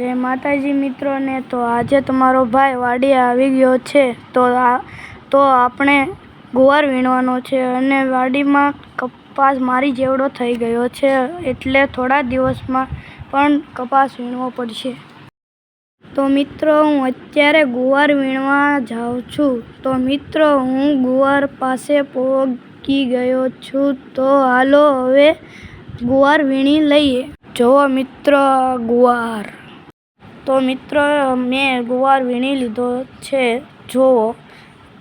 જય માતાજી મિત્રોને, તો આજે તમારો ભાઈ વાડી આવી ગયો છે. તો આ, તો આપણે ગુવાર વીણવાનો છે અને વાડીમાં કપાસ મારી જેવડો થઈ ગયો છે, એટલે થોડા દિવસમાં પણ કપાસ વીણવો પડશે. તો મિત્રો, હું અત્યારે ગુવાર વીણવા જાઉં છું. તો મિત્રો, હું ગુવાર પાસે પહોંચી ગયો છું. તો હાલો હવે ગુવાર વીણી લઈએ. જુઓ મિત્રો ગુવાર. તો મિત્રો, મેં ગુવાર વીણી લીધો છે. જુઓ.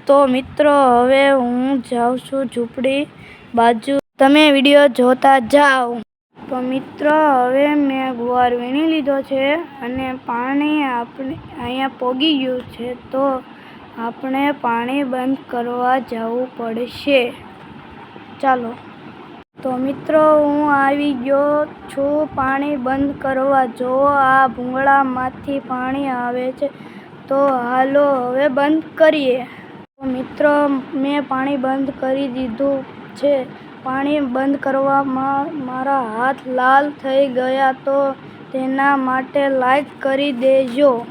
તો મિત્રો, હવે હું જાઉં છું ઝૂંપડી બાજુ. તમે વીડિયો જોતા જાઓ. તો મિત્રો, હવે મેં ગુવાર વીણી લીધો છે અને પાણી આપણે અહીંયા પોગી ગયું છે, તો આપણે પાણી બંધ કરવા જવું પડશે. ચાલો. તો મિત્રો, હું આવી ગયો છું. પાણી બંધ કરવા જો આ ભૂંગળામાંથી પાણી આવે છે. તો હાલો હવે બંધ કરીએ. તો મિત્રો, મેં પાણી બંધ કરી દીધું છે. પાણી બંધ કરવામાં મારા હાથ લાલ થઈ ગયા, તો તેના માટે લાઈક કરી દેજો.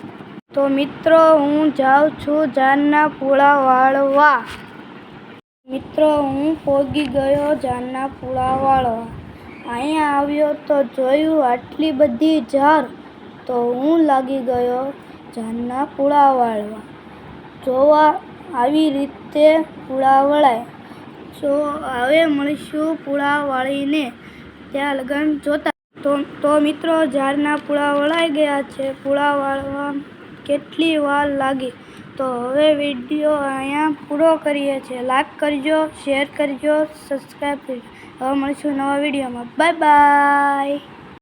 તો મિત્રો, હું જાઉં છું જાનના પૂળા વાળવા મિત્રો, હું પોગી ગયો જાનના પુળાવાળો. અહીંયા આવ્યો તો જોયું આટલી બધી જાર તો હું લાગી ગયો જાનના પુળાવાળો. જોવા આવી રીતે પુળા વળાય જો હવે મળીશું પૂળા વાળીને ત્યાં લગન જોતા. તો તો મિત્રો, ઝાડના પૂળા વળાઈ ગયા છે. પુળા વાળવા કેટલી વાર લાગી? તો હવે વીડિયો અહીંયા પૂરો કરીએ છીએ. લાઈક કરજો શેર કરજો સબસ્ક્રાઈબ કરજો. હવે મળીશું નવા વિડીયોમાં. Bye bye